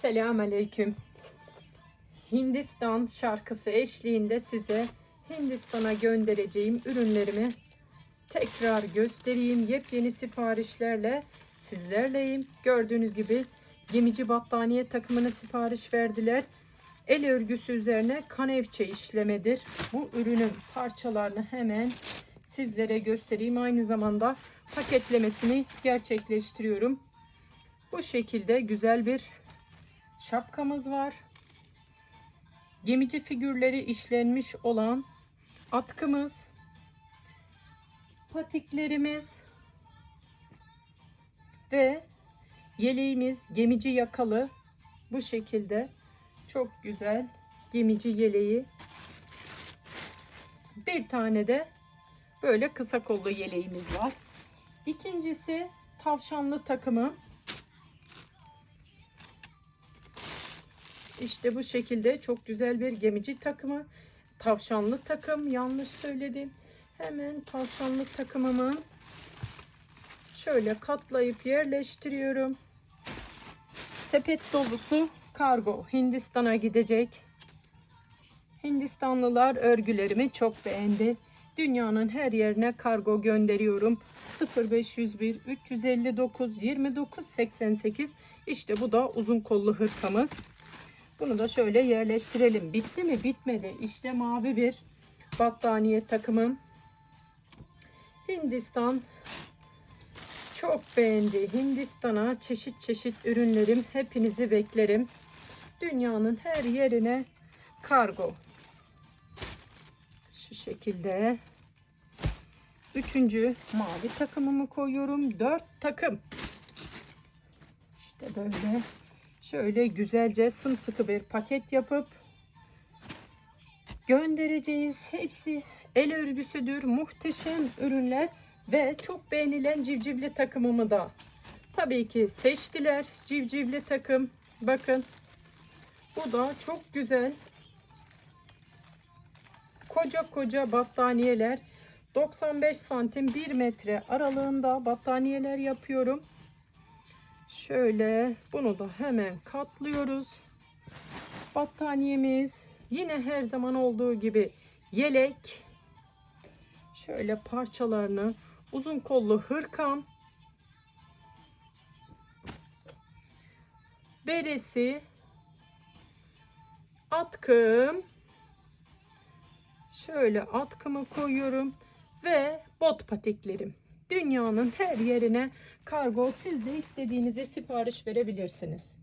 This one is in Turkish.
Selam aleyküm. Hindistan şarkısı eşliğinde size Hindistan'a göndereceğim ürünlerimi tekrar göstereyim. Yepyeni siparişlerle sizlerleyim. Gördüğünüz gibi gemici battaniye takımını sipariş verdiler. El örgüsü üzerine kanevçe işlemedir. Bu ürünün parçalarını hemen sizlere göstereyim. Aynı zamanda paketlemesini gerçekleştiriyorum. Bu şekilde güzel bir şapkamız var. Gemici figürleri işlenmiş olan atkımız, patiklerimiz ve yeleğimiz gemici yakalı bu şekilde çok güzel gemici yeleği. Bir tane de böyle kısa kollu yeleğimiz var. İkincisi tavşanlı takımı. İşte bu şekilde çok güzel bir gemici takımı. Tavşanlı takım yanlış söyledim. Hemen tavşanlı takımımı şöyle katlayıp yerleştiriyorum. Sepet dolusu kargo Hindistan'a gidecek. Hindistanlılar örgülerimi çok beğendi. Dünyanın her yerine kargo gönderiyorum. 0501 359 29 88 İşte bu da uzun kollu hırkamız. Bunu da şöyle yerleştirelim. Bitti mi? Bitmedi. İşte mavi bir battaniye takımım. Hindistan çok beğendi. Hindistan'a çeşit çeşit ürünlerim. Hepinizi beklerim. Dünyanın her yerine kargo. Şu şekilde. Üçüncü mavi takımımı koyuyorum. Dört takım. İşte böyle. Şöyle güzelce sımsıkı bir paket yapıp göndereceğiz. Hepsi el örgüsüdür. Muhteşem ürünler ve çok beğenilen civcivli takımımı da tabii ki seçtiler. Civcivli takım. Bakın. Bu da çok güzel. Koca koca battaniyeler. 95 santim 1 metre aralığında battaniyeler yapıyorum. Şöyle bunu da hemen katlıyoruz. Battaniyemiz yine her zaman olduğu gibi yelek. Şöyle parçalarını uzun kollu hırkam. Beresi. Atkım. Şöyle atkımı koyuyorum ve bot patiklerim. Dünyanın her yerine kargo siz de istediğinizi sipariş verebilirsiniz.